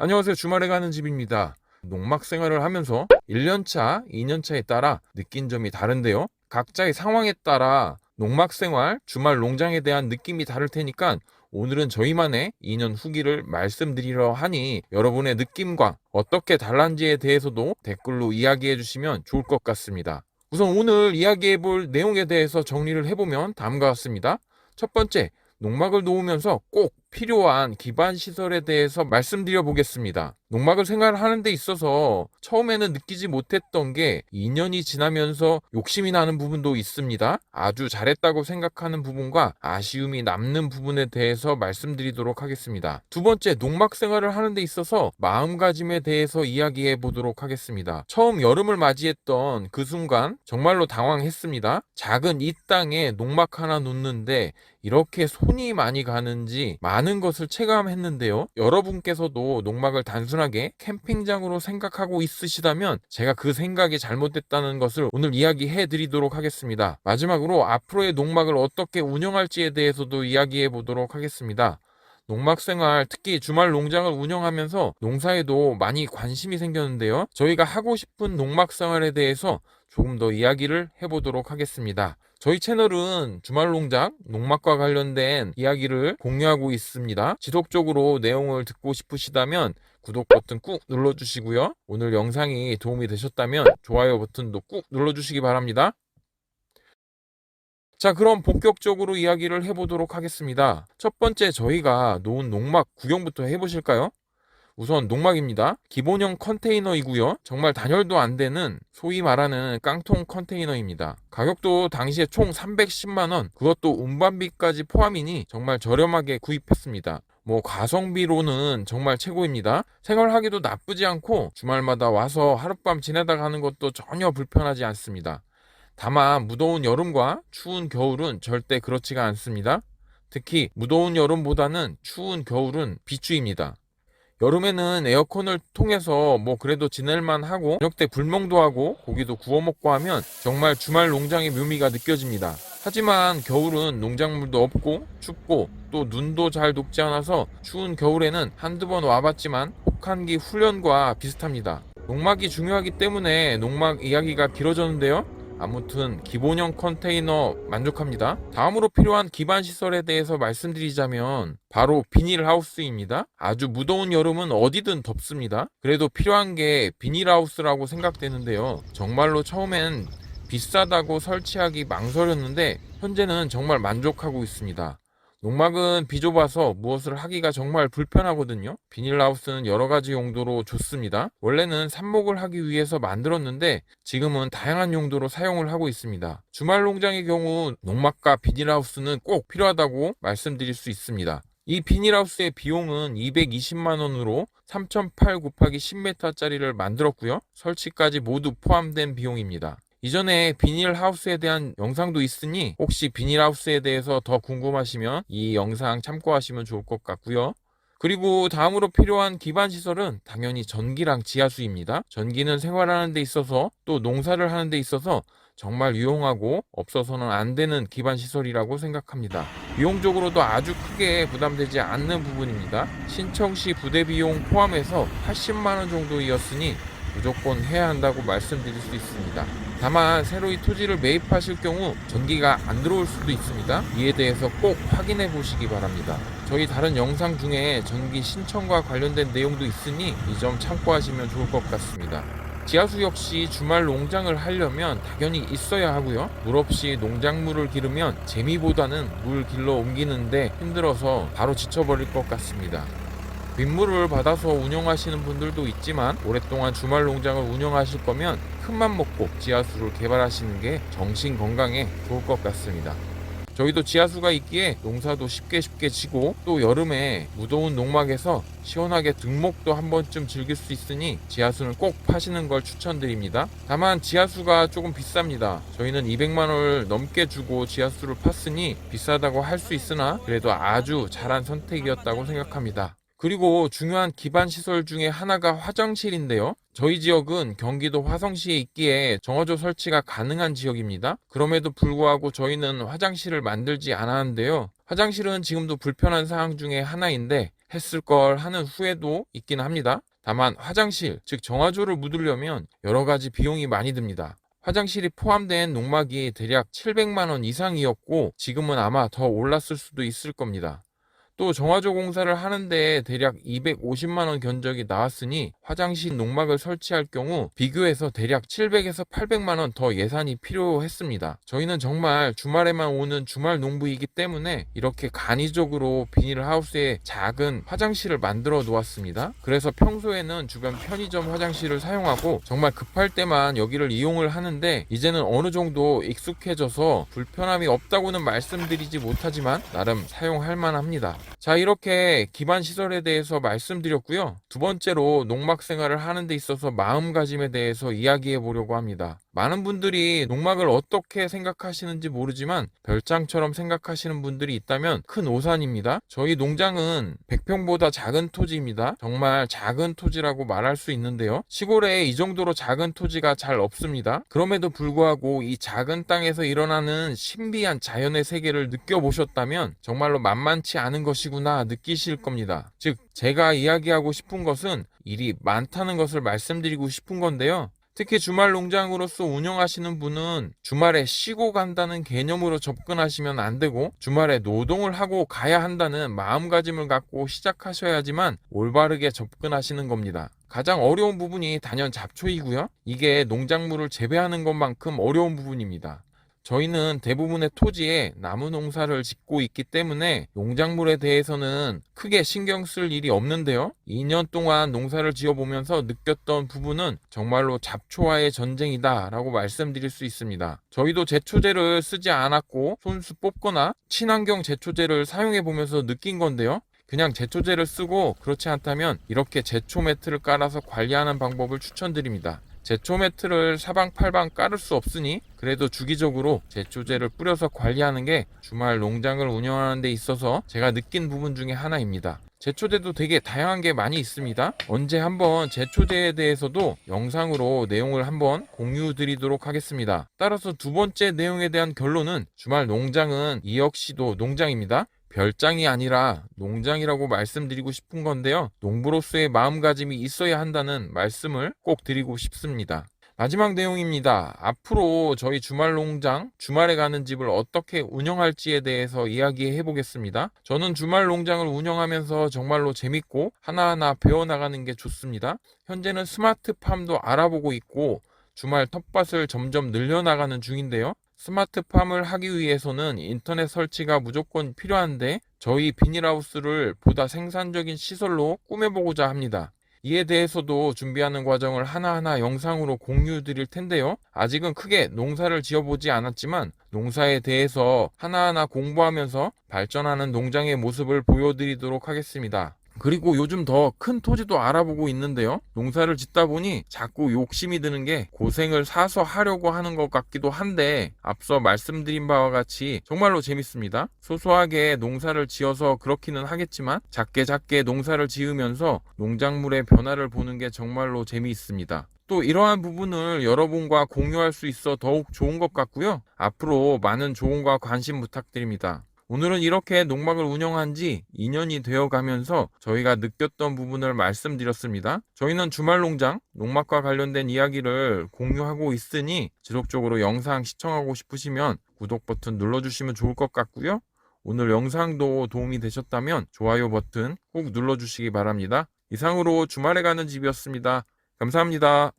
안녕하세요. 주말에 가는 집입니다. 농막 생활을 하면서 1년차, 2년차에 따라 느낀 점이 다른데요. 각자의 상황에 따라 농막 생활, 주말 농장에 대한 느낌이 다를 테니까 오늘은 저희만의 2년 후기를 말씀드리려 하니 여러분의 느낌과 어떻게 달랐는지에 대해서도 댓글로 이야기해 주시면 좋을 것 같습니다. 우선 오늘 이야기해 볼 내용에 대해서 정리를 해보면 다음과 같습니다. 첫 번째, 농막을 놓으면서 꼭 필요한 기반 시설에 대해서 말씀드려 보겠습니다. 농막을 생활하는 데 있어서 처음에는 느끼지 못했던 게 2년이 지나면서 욕심이 나는 부분도 있습니다. 아주 잘했다고 생각하는 부분과 아쉬움이 남는 부분에 대해서 말씀드리도록 하겠습니다. 두 번째, 농막 생활을 하는 데 있어서 마음가짐에 대해서 이야기해 보도록 하겠습니다. 처음 여름을 맞이했던 그 순간 정말로 당황했습니다. 작은 이 땅에 농막 하나 놓는데 이렇게 손이 많이 가는지 많은 것을 체감했는데요. 여러분께서도 농막을 단순하게 캠핑장으로 생각하고 있으시다면 제가 그 생각이 잘못됐다는 것을 오늘 이야기해 드리도록 하겠습니다. 마지막으로 앞으로의 농막을 어떻게 운영할지에 대해서도 이야기해 보도록 하겠습니다. 농막 생활, 특히 주말 농장을 운영하면서 농사에도 많이 관심이 생겼는데요. 저희가 하고 싶은 농막 생활에 대해서 조금 더 이야기를 해보도록 하겠습니다. 저희 채널은 주말 농장, 농막과 관련된 이야기를 공유하고 있습니다. 지속적으로 내용을 듣고 싶으시다면 구독 버튼 꾹 눌러주시고요. 오늘 영상이 도움이 되셨다면 좋아요 버튼도 꾹 눌러주시기 바랍니다. 자, 그럼 본격적으로 이야기를 해보도록 하겠습니다. 첫 번째 저희가 놓은 농막 구경부터 해보실까요? 우선 농막입니다. 기본형 컨테이너이고요. 정말 단열도 안 되는 소위 말하는 깡통 컨테이너입니다. 가격도 당시에 총 310만 원, 그것도 운반비까지 포함이니 정말 저렴하게 구입했습니다. 뭐 가성비로는 정말 최고입니다. 생활하기도 나쁘지 않고 주말마다 와서 하룻밤 지내다 가는 것도 전혀 불편하지 않습니다. 다만 무더운 여름과 추운 겨울은 절대 그렇지가 않습니다. 특히 무더운 여름보다는 추운 겨울은 비추입니다. 여름에는 에어컨을 통해서 뭐 그래도 지낼만 하고 저녁 때 불멍도 하고 고기도 구워 먹고 하면 정말 주말 농장의 묘미가 느껴집니다. 하지만 겨울은 농작물도 없고 춥고 또 눈도 잘 녹지 않아서 추운 겨울에는 한두 번 와봤지만 혹한기 훈련과 비슷합니다. 농막이 중요하기 때문에 농막 이야기가 길어졌는데요. 아무튼 기본형 컨테이너 만족합니다. 다음으로 필요한 기반 시설에 대해서 말씀드리자면 바로 비닐하우스입니다. 아주 무더운 여름은 어디든 덥습니다. 그래도 필요한 게 비닐하우스라고 생각되는데요. 정말로 처음엔 비싸다고 설치하기 망설였는데 현재는 정말 만족하고 있습니다. 농막은 비좁아서 무엇을 하기가 정말 불편하거든요. 비닐하우스는 여러 가지 용도로 좋습니다. 원래는 삽목을 하기 위해서 만들었는데 지금은 다양한 용도로 사용을 하고 있습니다. 주말 농장의 경우 농막과 비닐하우스는 꼭 필요하다고 말씀드릴 수 있습니다. 이 비닐하우스의 비용은 220만 원으로 3,008 곱하기 10m짜리를 만들었고요. 설치까지 모두 포함된 비용입니다. 이전에 비닐하우스에 대한 영상도 있으니 혹시 비닐하우스에 대해서 더 궁금하시면 이 영상 참고하시면 좋을 것 같고요. 그리고 다음으로 필요한 기반 시설은 당연히 전기랑 지하수입니다. 전기는 생활하는 데 있어서 또 농사를 하는 데 있어서 정말 유용하고 없어서는 안 되는 기반 시설이라고 생각합니다. 비용적으로도 아주 크게 부담되지 않는 부분입니다. 신청 시 부대 비용 포함해서 80만 원 정도이었으니 무조건 해야 한다고 말씀드릴 수 있습니다. 다만 새로 이 토지를 매입하실 경우 전기가 안 들어올 수도 있습니다. 이에 대해서 꼭 확인해 보시기 바랍니다. 저희 다른 영상 중에 전기 신청과 관련된 내용도 있으니 이 점 참고하시면 좋을 것 같습니다. 지하수 역시 주말 농장을 하려면 당연히 있어야 하고요. 물 없이 농작물을 기르면 재미보다는 물 길러 옮기는데 힘들어서 바로 지쳐버릴 것 같습니다. 빗물을 받아서 운영하시는 분들도 있지만 오랫동안 주말 농장을 운영하실 거면 큰맘 먹고 지하수를 개발하시는 게 정신 건강에 좋을 것 같습니다. 저희도 지하수가 있기에 농사도 쉽게 쉽게 지고 또 여름에 무더운 농막에서 시원하게 등목도 한 번쯤 즐길 수 있으니 지하수는 꼭 파시는 걸 추천드립니다. 다만 지하수가 조금 비쌉니다. 저희는 200만 원을 넘게 주고 지하수를 팠으니 비싸다고 할 수 있으나 그래도 아주 잘한 선택이었다고 생각합니다. 그리고 중요한 기반 시설 중에 하나가 화장실인데요. 저희 지역은 경기도 화성시에 있기에 정화조 설치가 가능한 지역입니다. 그럼에도 불구하고 저희는 화장실을 만들지 않았는데요. 화장실은 지금도 불편한 사항 중에 하나인데 했을 걸 하는 후회도 있긴 합니다. 다만 화장실, 즉 정화조를 묻으려면 여러 가지 비용이 많이 듭니다. 화장실이 포함된 농막이 대략 700만 원 이상이었고 지금은 아마 더 올랐을 수도 있을 겁니다. 또 정화조 공사를 하는데 대략 250만 원 견적이 나왔으니 화장실 농막을 설치할 경우 비교해서 대략 700에서 800만 원 더 예산이 필요했습니다. 저희는 정말 주말에만 오는 주말 농부이기 때문에 이렇게 간이적으로 비닐하우스에 작은 화장실을 만들어 놓았습니다. 그래서 평소에는 주변 편의점 화장실을 사용하고 정말 급할 때만 여기를 이용을 하는데 이제는 어느 정도 익숙해져서 불편함이 없다고는 말씀드리지 못하지만 나름 사용할 만합니다. 자, 이렇게 기반 시설에 대해서 말씀드렸고요. 두 번째로 농막 생활을 하는 데 있어서 마음가짐에 대해서 이야기해 보려고 합니다. 많은 분들이 농막을 어떻게 생각하시는지 모르지만 별장처럼 생각하시는 분들이 있다면 큰 오산입니다. 저희 농장은 100평보다 작은 토지입니다. 정말 작은 토지라고 말할 수 있는데요. 시골에 이 정도로 작은 토지가 잘 없습니다. 그럼에도 불구하고 이 작은 땅에서 일어나는 신비한 자연의 세계를 느껴보셨다면 정말로 만만치 않은 것이구나 느끼실 겁니다. 즉, 제가 이야기하고 싶은 것은 일이 많다는 것을 말씀드리고 싶은 건데요. 특히 주말 농장으로서 운영하시는 분은 주말에 쉬고 간다는 개념으로 접근하시면 안 되고 주말에 노동을 하고 가야 한다는 마음가짐을 갖고 시작하셔야지만 올바르게 접근하시는 겁니다. 가장 어려운 부분이 단연 잡초이고요. 이게 농작물을 재배하는 것만큼 어려운 부분입니다. 저희는 대부분의 토지에 나무 농사를 짓고 있기 때문에 농작물에 대해서는 크게 신경 쓸 일이 없는데요. 2년 동안 농사를 지어보면서 느꼈던 부분은 정말로 잡초와의 전쟁이다 라고 말씀드릴 수 있습니다. 저희도 제초제를 쓰지 않았고 손수 뽑거나 친환경 제초제를 사용해 보면서 느낀 건데요. 그냥 제초제를 쓰고 그렇지 않다면 이렇게 제초 매트를 깔아서 관리하는 방법을 추천드립니다. 제초 매트를 사방팔방 깔을 수 없으니 그래도 주기적으로 제초제를 뿌려서 관리하는 게 주말 농장을 운영하는 데 있어서 제가 느낀 부분 중에 하나입니다. 제초제도 되게 다양한 게 많이 있습니다. 언제 한번 제초제에 대해서도 영상으로 내용을 한번 공유 드리도록 하겠습니다. 따라서 두 번째 내용에 대한 결론은 주말 농장은 이 역시도 농장입니다. 별장이 아니라 농장이라고 말씀드리고 싶은 건데요. 농부로서의 마음가짐이 있어야 한다는 말씀을 꼭 드리고 싶습니다. 마지막 내용입니다. 앞으로 저희 주말 농장, 주말에 가는 집을 어떻게 운영할지에 대해서 이야기해 보겠습니다. 저는 주말 농장을 운영하면서 정말로 재밌고 하나하나 배워나가는 게 좋습니다. 현재는 스마트팜도 알아보고 있고 주말 텃밭을 점점 늘려나가는 중인데요. 스마트팜을 하기 위해서는 인터넷 설치가 무조건 필요한데 저희 비닐하우스를 보다 생산적인 시설로 꾸며보고자 합니다. 이에 대해서도 준비하는 과정을 하나하나 영상으로 공유 드릴 텐데요. 아직은 크게 농사를 지어보지 않았지만 농사에 대해서 하나하나 공부하면서 발전하는 농장의 모습을 보여드리도록 하겠습니다. 그리고 요즘 더 큰 토지도 알아보고 있는데요. 농사를 짓다 보니 자꾸 욕심이 드는 게 고생을 사서 하려고 하는 것 같기도 한데 앞서 말씀드린 바와 같이 정말로 재밌습니다. 소소하게 농사를 지어서 그렇기는 하겠지만 작게 작게 농사를 지으면서 농작물의 변화를 보는 게 정말로 재미있습니다. 또 이러한 부분을 여러분과 공유할 수 있어 더욱 좋은 것 같고요. 앞으로 많은 조언과 관심 부탁드립니다. 오늘은 이렇게 농막을 운영한 지 2년이 되어 가면서 저희가 느꼈던 부분을 말씀드렸습니다. 저희는 주말 농장, 농막과 관련된 이야기를 공유하고 있으니 지속적으로 영상 시청하고 싶으시면 구독 버튼 눌러주시면 좋을 것 같고요. 오늘 영상도 도움이 되셨다면 좋아요 버튼 꼭 눌러주시기 바랍니다. 이상으로 주말에 가는 집이었습니다. 감사합니다.